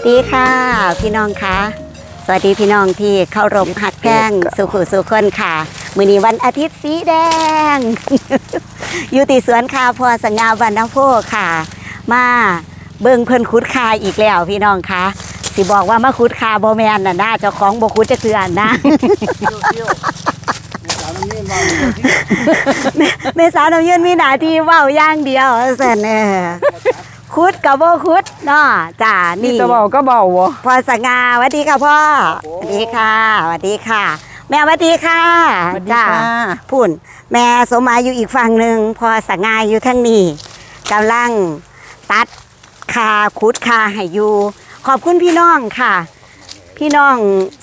วัสดีค่ะ พี่น้องคะสวัสดีพี่น้องที่เข้ารมหักแก้งสุขุสุขคนค่ะ มือนี้วันอาทิตย์สีแดง อยู่ติสวนคาพอสงาวันนโพค่ะ มาเบิ่งเพิ่นคุดคาอีกแล้วพี่น้องคะสิบอกว่ามาคุดคาโบแมนน่ะนะเจ้าของบ่คุดจะคืออันนะแม่สาวน้ำยืนมีหน้าที่เว้าอย่างเดียวเสนเออ คุดกับบ่คุดเนาะจ้านี่นี่จะเบาก็เบาบ่พ่อสง่าสวัสดีค่ะพ่อสวัสดีค่ะสวัสดีค่ะ แม่สวัสดีค่ะจ้าพุ่น แม่สมหมายอยู่อีกฝั่งหนึ่งพ่อสง่าอยู่ทั้งนี้กำลังตัดคาคุดคาให้อยู่ขอบคุณพี่น้องค่ะ พี่น้อง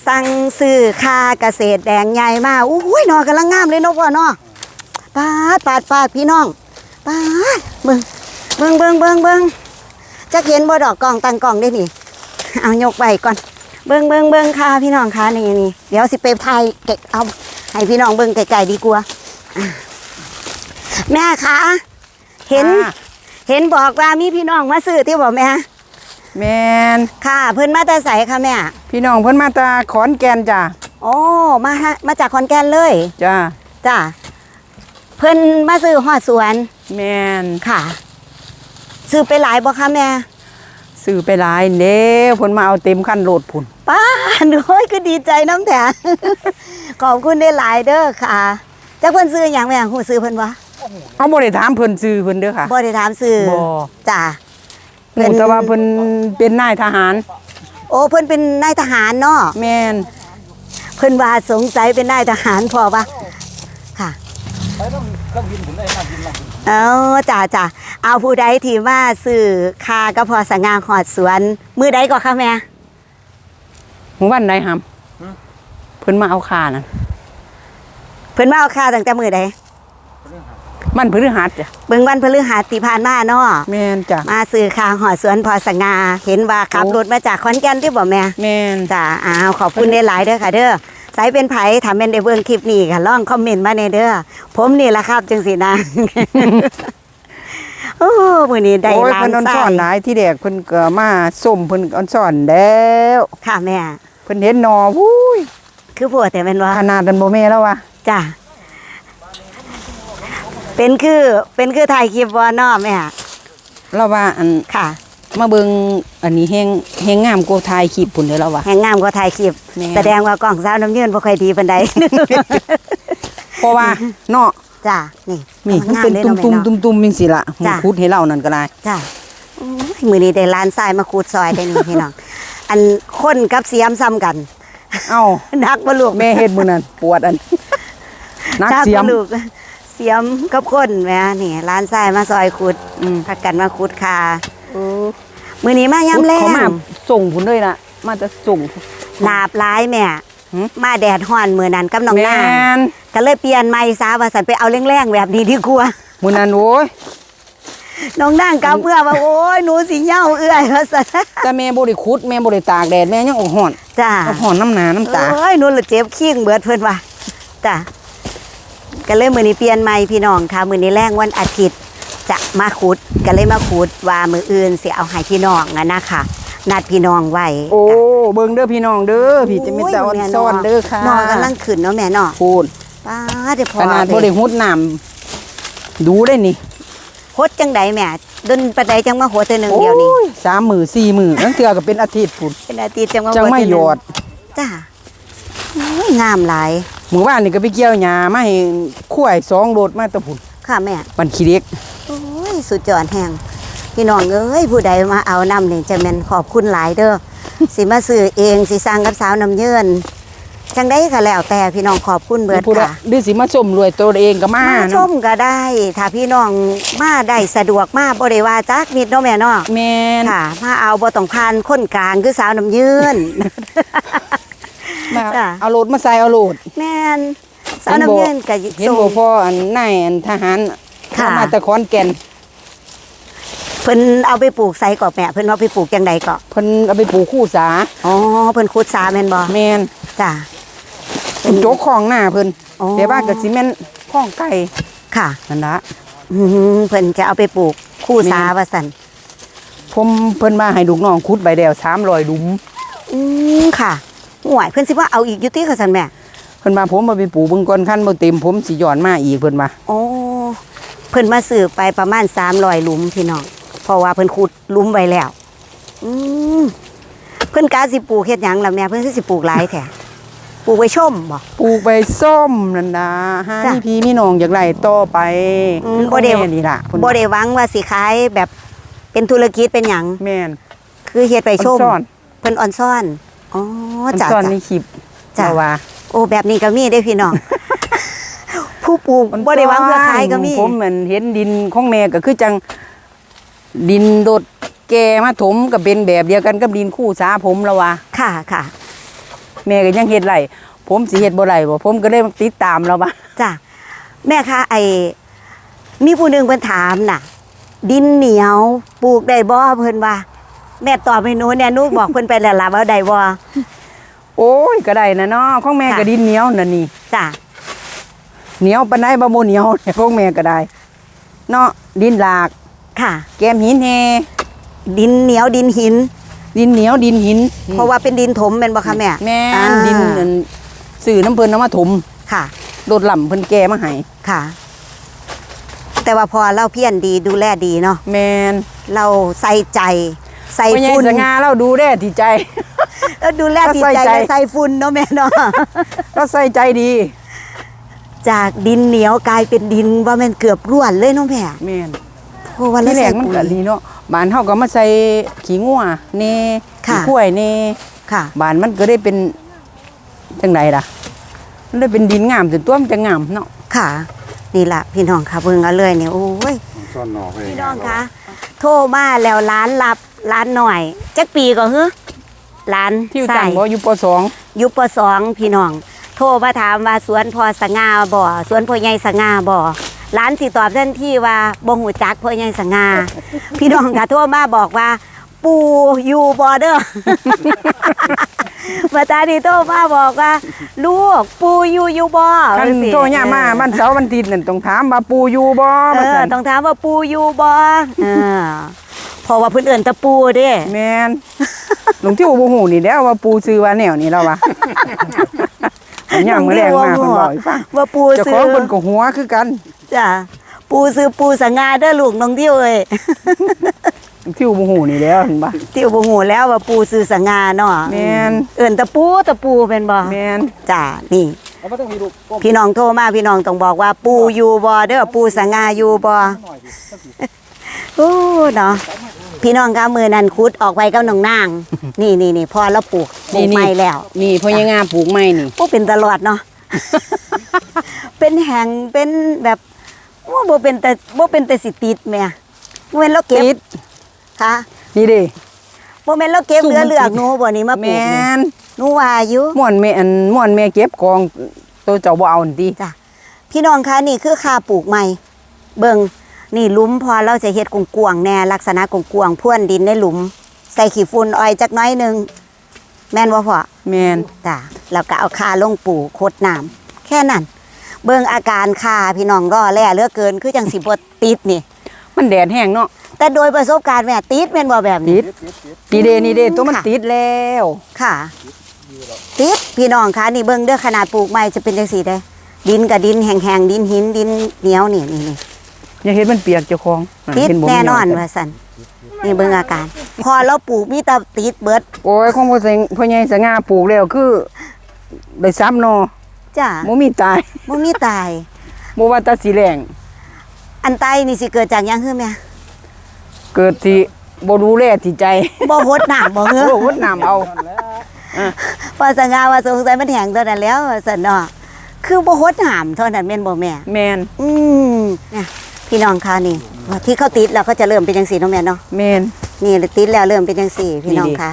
สั่งซื้อคาเกษตรแดงใหญ่มาอุ้ยหนอกำลังงามเลยเนาะพ่อเนาะปาดปาดปาดพี่น้องปาดเบิ่งเบิ่งเบิ่งเบิ่งเบิ่ง จะเห็นบ่ดอกกล่องตั้งกล่องได้นี่ เอายกไปก่อน เบิ่งเบิ่งเบิ่งค่ะพี่น้องค่ะนี่นี่เดี๋ยวสิไปถ่ายเก็บเอาให้พี่น้องเบิ่งไกลๆดีกว่าอะแม่คะเห็นค่ะเห็นบอกว่ามีพี่น้องมาซื้อที่บอกแม่แมนค่ะ เพิ่นมาแต่ใสค่ะแม่ พี่น้องเพิ่นมาตาขอนแก่นจ้ะโอ้มาฮะมาจากขอนแก่นเลยจ้าจ้ะเพิ่นมาซื้อหอดสวน แมนค่ะ ซื้อไปหลายบ่คะแม่ซื้อไปหลายเด้เพิ่นมาเอาเต็มคันโหลดพุ่นป้าหนูก็ดีใจน้ำแถขอบคุณได้หลายเด้อค่ะจักเพิ่นซื้อหยังแม่หูซื้อเพิ่นวะเอาบ่ได้ถามเพิ่นซื้อเพิ่นเด้อค่ะบ่ได้ถามซื้อบ่จ้ะฮู้แต่ว่าเพิ่นเป็นนายทหาร โอ้เพิ่นเป็นนายทหารเนาะแมนเพิ่นว่าสงสัยเป็นนายทหารพอปะค่ะเอา จ้าจ้าเอาผู้ใดที่มาซื้อคากระพอสงางหอดสวน มือใดก็ค่ะแม่หมู่บ้านใดหำเพิ่นมาเอาค่านั่นเพิ่นมาเอาคาตั้งแต่มือใดมันพฤหัสจ้ะเบิ่งวันพฤหัสที่ผ่านมาเนาะแมนจ้ะมาซื้อคาหอดสวนพอสงาเห็นว่าขับโอ้รถมาจากขอนแก่นที่บ่แม่แมนจ้าอ้าวขอบคุณได้หลายเด้อค่ะเด้อ สายเป็นไผถามเป็นได้เบิ่งคลิปนี้ค่ะลองคอมเมนต์มาในเด้อผมนี่ล่ะครับจังสินะ โอ้มื้อนี้ได้โอ้ยล้าเพิ่นนอ่อนไส้ซ่อนหลายที่แดกเพิ่นก็มาส้มเพิ่นอ่อนซ่อนแล้วค่ะแม่ เพิ่นเห็นหนอวุ้ยคือผัวแต่แม่นว่า ขนาดนั้นบ่แม่แล้ววะจ้าเป็นคือ เป็นคือถ่ายคลิปบ่เนาะแม่เราว่าอันค่ะ มาเบิงอันนี้แห้งแห้งงามกว่าถ่ายคลิปพุ่นเด้อแล้ววะ แห่งงามกว่าถ่ายคลิป แม่ แสดงว่ากล้องสาวน้ำยืนบ่ค่อยดีปานใด เพราะว่าเนาะจ้านี่นี่มันงาเป็นลยตุ่อะมแตุ่มนาะตุ่มตุ่มจังซี่ล่ะจ้ะคุดให้เรานั่นก็ได้ จ้าโอ้ยมือนี้ได้ร้านทรายมาขูดซอยได้นี่พี่น้อง อันคนกับเสียมซ้ำกันเอ้านักบ่ลูกแม่เฮ็ดมื้อนั้นปวดอันนักเสียม บ่ลูกเสียมกับคนแหม่นี่ร้านทรายมาซอยขูดอืม พักกันมาขูดคา มื้อนี้มายามแลเขามางงส่งพุ่นเลยล่ะ มาจะส่งลาบหลายแม่หืมมาแดดฮ้อนมื้อนั้นกับน้องแม่นางนก็เลยเปลี่ยนใหม่ซะว่าสันไปเอาแรงๆแบบนี้ดีกว่ามื้อนั้นโอ้ยน้องนางกับเพื่อว่าโอ้ยหนูสิเหย้าเอื้อยว่าซั่นแต่แม่บ่ได้ขุดแม่บ่ได้ตากแดดแม่ยังออกฮ้อนจ้าออกฮ้อนน้ำหนาน้ำตาโอ้ยหนูละเจ็บขี้งเบิดเพิ่นว่าจ้ะก็เลยมื้อนี้เปลี่ยนใหม่พี่น้องค่ะมื้อนี้แรงวันอาทิตย์ จะมาขุดก็เลยมาขุดว่ามื้ออื่นสิเอาให้พี่น้องอะนะคะนัดพี่น้องไว้โอ้เบิ่งเด้อพี่น้องเด้อพี่จะมีแต่อ่อนซ่อนเด้อค่ะน้องกำลังขึ้นเนาะแม่เนาะพูดป้าเดี๋ยวพอขนาดบ่ได้หุดน้ำดูได้นี่โฮดจังใดแม่ดนปานใดจังมาโหดเทื่อหนึงเดียวนี้โอ้สามมือสี่มือนั่นเทื่อก็เป็นอาทิตย์พุ่นเป็นอาทิตย์จังมาโหจังดไม่เทื่อหนึยงอดจ้าโอ้ยงามหลายหมู่บ้านนี่ก็ไปเกี่ยวหญ้ามาให้คุ้ยสองโลดมาแตะพุ่นค่ะแม่บันขี้เล็กโอ้ย สุดยอดแห้งพี่น้องเอ้ยผู้ใดมาเอาน้ำนี่จะแม่นขอบคุณหลายเด้อสิมาซื้อเองสิสร้างกับสาวน้ำเยืนจังได้ก็แล้วแต่พี่น้องขอบคุณเบิดพูดค่ะดื้อสิมาชมรวยตัวเองก็มามาชเนาะมก็ได้ ถ้าพี่น้องมาได้สะดวกมาบ่ได้ว่าจักนิดเนาะแม่เนาะแม่นค่ะ มาเอาบ่ต้องผ่านคนกลางคือสาวน้ำยืนมาจ้ะเอาโลดมาใส่เอาโลดแม่นสาวน้ำยืนก็เห็นส่งบ่พ่ออันนายอันทหารค่ะเอามาแต่ขอนแก่นเพิ่นเอาไปปลูกไสก่อแม่เพิ่นเอาไปปลูกจังใดก่อเพิ่นเอาไปปลูกคู่สาอ๋อเพิ่นขุดสาแม่นบ่แม่นจ้ะเพิ่นโจกของหน้าเพิ่นอ๋อแต่ว่าก็สิแม่นของไก่ค่ะนั่นละอืมเพิ่นจะเอาไปปลูกคู่สาว่าสันผผมเพิ่นมาให้ลูกน้องขุดใบเดียว300หลุมอืมค่ะห่วยเพิ่นสิว่าเอาอีกอยู่ติค่ะซั่นแม่เพิ่นมาผมมาไปปลูกเบิ่งก่อนคันบ่เต็มผมสิย้อนมาอีกเพิ่นมาโอ้เพิ่นมาซื้อไปประมาณ300หลุมพี่น้อง เพราะว่าเพิ่นขุดหลุมไว้แล้ว อืมเพิ่นกาสิปลูกเฮ็ดหยังล่ะแม่เพิ่นคือสิปลูกหลายแท้ปลูกไว้ชมบ่ปลูกใบส้มนั่นนะหาจ้ะพี่พี่มีน้องอยากไล่ต่อไปอืมคือบ่ได้แม่นี่ล่ะเพิ่นบ่ได้หวังว่าสิขายแบบเป็นธุรกิจเป็นหยังแม่น คือเฮ็ดไปชมซ่อน เพิ่นออนซ่อนอ๋อมันจ้ะซ่อนจ้ะในคลิปจ้ะเพราะว่าโอ้แบบนี้ก็มีได้อพี่น้อง ผู้ปลูกบ่ได้หวังเพื่อขายก็มี ผมเหมือนเห็นดินของแม่ก็คือจัง ดินโดดแกมาถมก็เป็นแบบเดียวกันกับดินคู่สาผมแล้วว่าค่ะค่ะแม่ก็ยังเฮ็ดไรผมสิเฮ็ดบ่ไรบ่ผมก็เลยมาติดตามแล้วว่าจ้ะแม่คะไอ้มีผู้หนึ่งเพิ่นถามน่ะ ดินเหนียวปลูกได้บ่เพิ่นว่า แม่ตอบให้หนูเนี่ยหนูบอกเพิ่นไปแล้วล่ะว่าได้บ่โอ้ยก็ได้นะเนาะของแม่ค่ะก็ดินเหนียวนั่นนี่จ้ะเหนียวปานใดบ่บ่เหนียวเนี่ยของแม่ก็ได้ เนาะดินหลาก ค่ะ แกมหินแฮดินเหนียวดินหิน ดินเหนียวดินหินเพราะว่าเป็นดินถมแม่นบ่คะแม่แม่อ่านดินนั่นซื้อน้ำเพิ่นเอามาถมค่ะ โดดหล่ำเพิ่นแกมาให้ค่ะ แต่ว่าพอเราเพียรดีดูแลดีเนาะแม่นเราใส่ใจ ใส่พ่อใหญ่ฝุ่นสง่าเราดูแลที่ใจ แล้วดูแลก็จิตใส่ใจใจ และใส่ฝุ่นเนาะแม่เนาะ เราใส่ใจดีจากดินเหนียวกลายเป็นดินว่าแมันเกือบร่วนเลยเนาะแม่ แม่น เพราะว่าที่เราแรใส่กมันปุ๋ก็ยดีเนาะบ้านเฮาก็มาใส่ขี้งัวเน่ค่ะ ขี้กล้วยเน่ค่ะบ้านมันก็ได้เป็นจังไดล่ะ มันได้เป็นดินงามจนตัวมันจะงามเนาะค่ะนี่ล่ะพี่น้องค่ะเบิ่งเอาเลยเนี่ยโอ้ย ซ่อนหนอกเลยพี่น้องคะโทรมาแล้วร้านรับร้านหน่อยจักปีก็เฮ้ร้านที่อยู่ใส่ต่างบ่อยู่ปสองยุปสองพี่น้อง โทรมาถามว่าสวนพอสง่าบ่สวนพ่อใหญ่สง่าบ่ ร้านสิตอบทันทีว่าบ่หูจักพ่อใหญ่สง่าพี่น้องค่ะโทรมาบอกว่า ปูอยู่บ่เด้อมาตาดีโทรมาบอกว่า ลูกปูอยู่อยู่บ่คันว่าสิโตย่ามามันเสาร์วันอาทิตย์นั่นต้องถามว่าปูอยู่บ่เอมาอซั่นต้องถามว่าปูอยู่บ่เออเพราะว่าเพิ่นเอิ้นแตะปูเด้แม่นหลวงที่อูบ่ฮู้นี่แหล้วว่าปูซื้อว่าแนวนี้แล้ววะอัน ย่างมื้อแรงมาเพิ่นบอกให้ฟังว่าปูเจ้าซื้ขอองเพิ่นก็หัวคือกันจ้ะปูซื้อปูสง่าเด้อลูกน้องเที่ยวเอ้ยที่อูบ่ฮู้นี่แหล้วเห็นบ่เที่ยวบ่ฮู้แล้วว่าปูซื้อสง่าเนาะแม่นเอิ้นแตะปูแตะปูเป็นบ่แม่นจ้ะนี่เอาไม่ต้องมีลูกก้มพี่น้องโทรมาพี่น้องต้องบอกว่าปูอยู่บ่เด้อปูสง่าอยู่บ่หน่อยดิสักทีโอ้เนาะ พี่น้องคะมือนั้นคุดออกไปกับน้องนาง นี่นี่นี่พอเราปลูกปลูกไม้แล้วนี่พ่อยังงาปลูกไม้นี่โอ้เป็นตลอดเนาะเป็นแห่งเป็นแบบว่าบ่เป็นแต่บ่เป็นแต่สิติดแม่บ่แม่นเราเก็บติดค่ะนี่เด้บ่แม่นเราเก็บซุ่มเหลือมันเลือกติดหนูบ่นี่มาปลูแม่กนี่นหนูว่าอยู่ม่วนแม่อันม่วนแม่เก็บกองตัวเจ้าบ่เอานั่นติจ้ะพี่น้องคะนี่คือค่าปลูกใหม่เบิ่ง นี่หลุมพอเราจะเฮ็ดกวางๆแน่ลักษณะกวางๆพ่วนดินในหลุม ใส่ขี้ฝุ่นอ้อยจักหน้อยหนึงแม่นบ่พ่อแม่นจ้ะแล้วก็เอาคาลงปูโคดน้ำแค่นั้น เบิ่งอาการคาพี่น้องก็แล่เหลือเกินคือจังสิบ่ติดนี่ มันแดดแห้งเนาะแต่โดยประสบการณ์แม่ติดแม่นบ่แบบตินี้ดนี่เด้นี่เด้ตัวมันค่ะติดแล้วค่ะ ติดพี่น้องคะนี่เบิ่งเด้อขนาดปลูกใหม่จะเป็นจังซี่เด้ดินกับดินแห้งๆดินหินดินเหนียวนี่นี่นี่ อย่าเฮ็ดมันเปียกเจ้าของะติดเห็บ่แน่นอนมีหยังว่าซั่นนี่เบิ่งอาการ พอเราปลูกมีแต่ติดเบิดโอ้ยของพ่อเสงพ่อใหญ่สง่าปลูกแล้วคือได้ซ้ำเนาะจ้ะบ่มีตายบ่มีตาย บ่ว่าแตาสีแรงอันตายนี่สิเกิดจากหยังคือแม่เกิดที่บ่ดูแลที่ใจบ่พดน้ำบ่เหือ โอ้วดน้ำเอา พอสง่าว่าสงสัยมันแห้งเท่านั้นแล้วว่าซั่นเนาะคือบ่ฮดน้ำเท่านั้นแม่นบ่แม่ แม่นอืมเนี่ย พี่น้องคะนี่ว่าที่เขาติดแล้วก็จะเริ่มเป็นจังซี่เนาะแม่เนาะแม่นนี่ติดแล้วเริ่มเป็นจังซี่พี่น้องนี่ดิคะ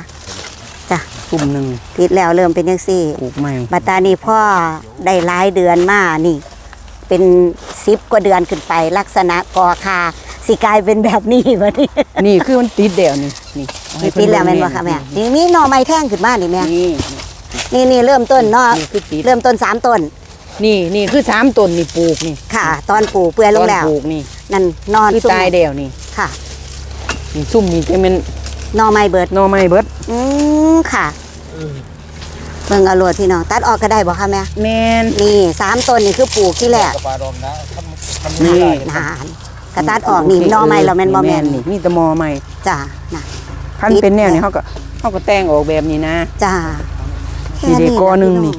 จ้ะกลุ่มหนึงติดแล้วเริ่มเป็นจังซี่ปลูกใหม่บัดตานี้พ่อได้หลายเดือนมานี่ เป็นสิบกว่าเดือนขึ้นไป ลักษณะกอคาสิกลายเป็นแบบนี้บัดนี้นี่คือมันติดแล้วนี่นี่เอาให้นี่เพิ่ติดแล้วแม่นบ่คะแม่นี่มีหน่อไม้แท่งขึ้นมานี่แม่นี่นี่นี่เริ่มต้นเนาะนี่คือติดเริ่มต้นสามต้น นี่นี่คือสามต้นนี่ปลูกนี่ค่ะ ตอนปลูกเปื่อยลงแล้วตอนปลูกนี่นั่นนอนคือซุ่มตายแล้วนี่ค่ะนี่ซุ่มนี่จะเป็นหนอไม้เบิดหน่อไม้เบิดอืมค่ะเบิ่งเอาโลดพี่น้องตัดออกก็ได้บ่คะแม่แมนนี่สามต้นนี่คือปลูกที่แรกกระปลาดองนะทำทำนี่นี่นานกระตัดออกนี่หนอไม้เราแม่นบ่แม่นนี่มีแต่หมอไม้จ้าน่ะคันเป็นแนวนี้เขาก็เขาก็แต่งออกแบบนี้นะจ้านี่เด็กกอหนึ่งนี่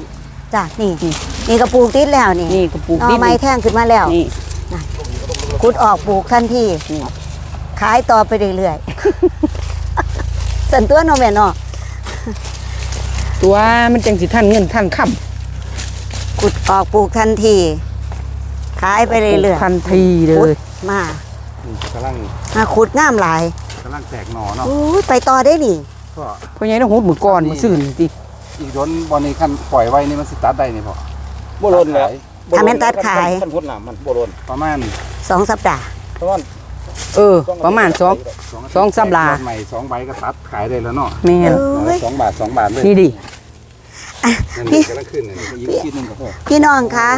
จ้านี่ นี่นี่ก็ปลูกติดแล้วนี่นี่ก็ปลูกหนอดินไม้แท่งขึ้นมาแล้วนี่ขุดออกปลูกทันทีนี่ขายต่อไปเรื่อยๆ สันตัวเนาะแม่เนาะตัวมันจังสิท่านเงินท่านค่ขุดออกปลูกทันที ขายไปำเรื่อยทันทีเลขุดยมากำลังมาขุดงามหลายกำลังแตกหน่อเนาะอู้ยไปต่อได้นี่ ก็ เพราะไงต้องหูดมือก่อนมาซื่นติอีกโดนบอลนี้ขั้นปล่อยไว้นี่มันสิตัดได้นี่พอ บ่ลนแล้วถ้าแม่นตัดขายท่านพ้นหนามมันบ่ลนประมาณสองสัปดาห์เพราะว่าเออ ประมาณสอง สองสัปดาห์ ใหม่สองใบก็ตัดขายได้แล้วเนาะแม่นเอ้ยสองบาทสองบาทเลยนี่ดินั่นนี่กำลังขึ้นนี่อีกคิดหนึงก็พอพี่น้องคะ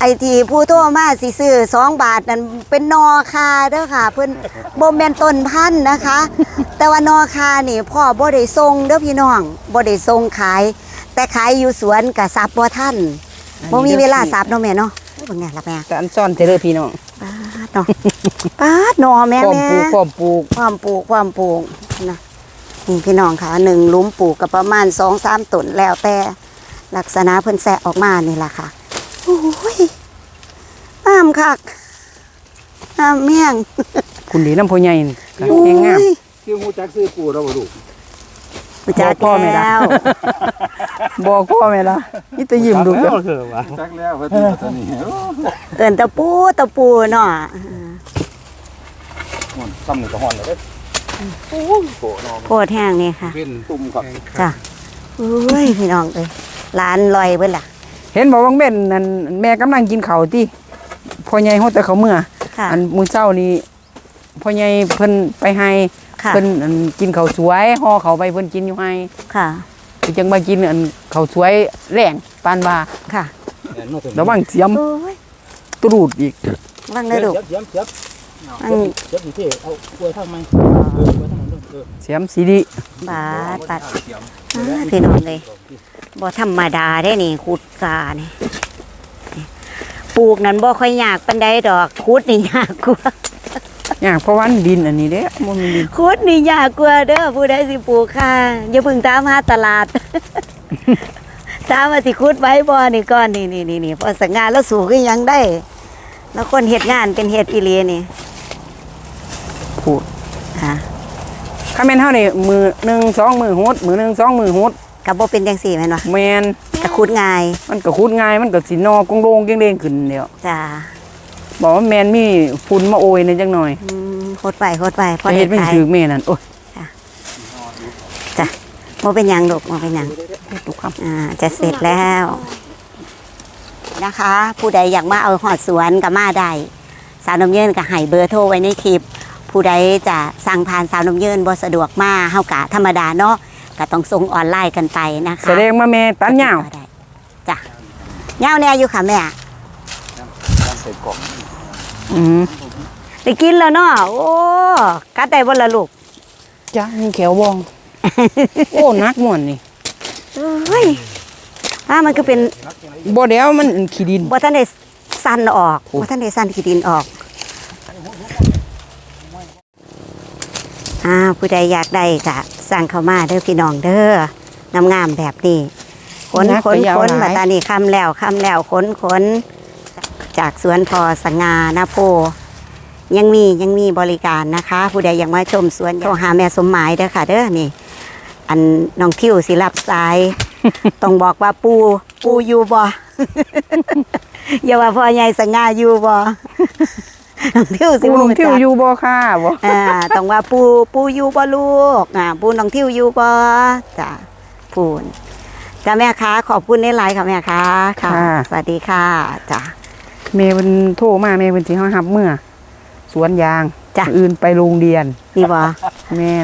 ไอทีผู้โทรมาสิซื้อสองบาทนั่นเป็นนอคาเด้อค่ะ เพิ่นบ่แม่นต้นพันธุ์นะคะ แต่ว่านอคานี่พ่อบ่ได้ส่งเด้อพี่น้องบ่ได้ส่งขาย แต่ขายอยู่สวนกับซับบ่ทัน บ่มีเวลาซับเนาะแม่เนาะโอ้ยเป็นไงล่ะแม่แต่อันซ่อนเทเลอพี่น้องปาดเนาะปาดหนอแม่พร้อมแม่ปลูกพร้อมปลูกความปลูกความปลูกนะนี่พี่น้องค่ะหนึ่งหลุมปลูกกับประมาณสองสามต้นแล้วแต่ลักษณะเพิ่นแสะออกมานี่แหละค่ะโอ้ยงามคักงามเมี่ยงคุณดีน้ำพ่อใหญ่นี่ก็โอ้แห้งงามยที่หูจักซื้อปูแล้วบ่ลูก รู้จักบอกพ่อแม่ล่ะแล้วบอกพ่อแม่ละนี่จะยิ้มดูกันเถอะว่ะจักแล้วเพิ่นนี่ตัวนี้โอ้เอินตะปูตะปูเนาะฮ้อนซ้ำนี่ก็ฮ้อนแล้วเด้อโปะนอโพดแห้งนี่ค่ะเป็นตุ่มกับจ้ะโอ้ยพี่น้องเอ้ยร้านลอยเบิ่ล่ะเห็นบอกว่าเม่นนั่นแม่กำลังกินข้าวติพ่อใหญ่โฮดแต่เขาวเมื่อ ค่ะอันมื้อเช้านี้พ่อใหญ่เพิ่นไปให้ ค่ะ เพิ่นอันกินข้าวสวยห่อเขาวไปเพิ่นกินอยู่ให้ค่ะ คือจังมากินอันข้าวสวยแรงปานว่าค่ะแน่นอนระวังเสียมโอ้ยตรูดอีกว่างได้ลูก เสียบเสียบอันเสียบอยู่ที่เอากล้วยทางไหมเออกล้วยทางนั้นเออเสียมสีดีบาดปัดอ้าพี่น้องเลยบ่ธรรมดาได้นี่ขุดกานี่ปลูกนั้นบ่ค่อยยากปานใดดอกขุดนี่ยากกว่า ยากเพราะว่ามันดินอันนี้เด้บ่มีดินขุดนี่ยากกว่าเด้อผู้ใดสิปลูกค่ะ อย่าเพิ่งตามหาตลาด ตามว่าสิขุดไว้บ่นี่ก่อนนี่นี่นี่นี่พอสังงานแล้วสู่ก็ยังได้ แล้วคนเฮ็ดงานเป็นเฮ็ดอีหลีนี่พูดค่ะถ้าแม่นเฮานี่มือหนึ่งสองมือโหดมือหนึ่งสองมือโหดก็บ่เป็นจังซี่แม่นบ่แม่นก็ขุดง่ายมันก็คุดง่าย มันก็สินอกงโลงเด้งๆขึ้นเดียวจ้า บอกว่าแม่นมีฝุ่นมาโอยในจังหน่อยอืมขุดไปขุดไปพอแต่ได้เฮ็ดไม่ขายถือแม่นั่นโอ้ยจ้ะบ่เป็นหยังลูกบ่เป็นหยังทุกคอ่าจะเสร็จแล้วนะคะ ผู้ใดอยากมาเอาหอดสวนก็มาได้สาวนมเยินก็ให้เบอร์โทรไว้ในคลิป ผู้ใดจะสั่งผ่านสาวนมเยินบ่สะดวกมาเฮากะธรรมดาเนาะก็ต้องส่งออนไลน์กันไปนะำคะแสดงมาแม่ตันยาวก็ได้จ้ะยาวแน่อยู่ค่ะแม่ใส่กล่อง อืมได้กินแล้วเนาะโอ้กัดได้บ่ละลูกจ้ามีแขวบอง โอ้นักม่วนนี่เฮ้ยอ่ามันก็เป็นบ่เดี๋ยวมันอันขี้ดินบ่ทันได้สั่นออกโอ้บ่ทันได้สั่นขี้ดินออกอ่าผู้ใดอยากได้ก็สั่งเข้ามาเด้อพี่น้องเด้องามๆแบบนี้ขนนักขนก็ยาวขนหลายมาตานี่คำแล้วคำแล้วขนขน จากสวนพอสงานาโพยังมียังมีบริการนะคะ ผู้ใดอยากมาชมสวนโทรหาแม่สมหมายเด้อค่ะ เด้อนี่ อันน้องทิวสิรับสาย ต้องบอกว่าปูปูอยู่บ่อย่าว่าพ่อใหญ่สง่าอยู่บ่น้องทิวสิกูลงรู้ทิวจักอยู่บ่ค่ะบ่อ่าต้องว่าปูปูอยู่บ่ลูกอ่าปูน้องทิวอยู่บ่จ้ะปูนจ้าแม่ค้าขอบคุณในไลน์ค่ะแม่ค้าค่ะ สวัสดีค่ะจ้ะ แม่เพิ่นโทรมาแม่เพิ่นสิเฮารับเมื่อ สวนยางจ้ะมื้ออื่นไปโรงเรียนนี่บ่ แม่น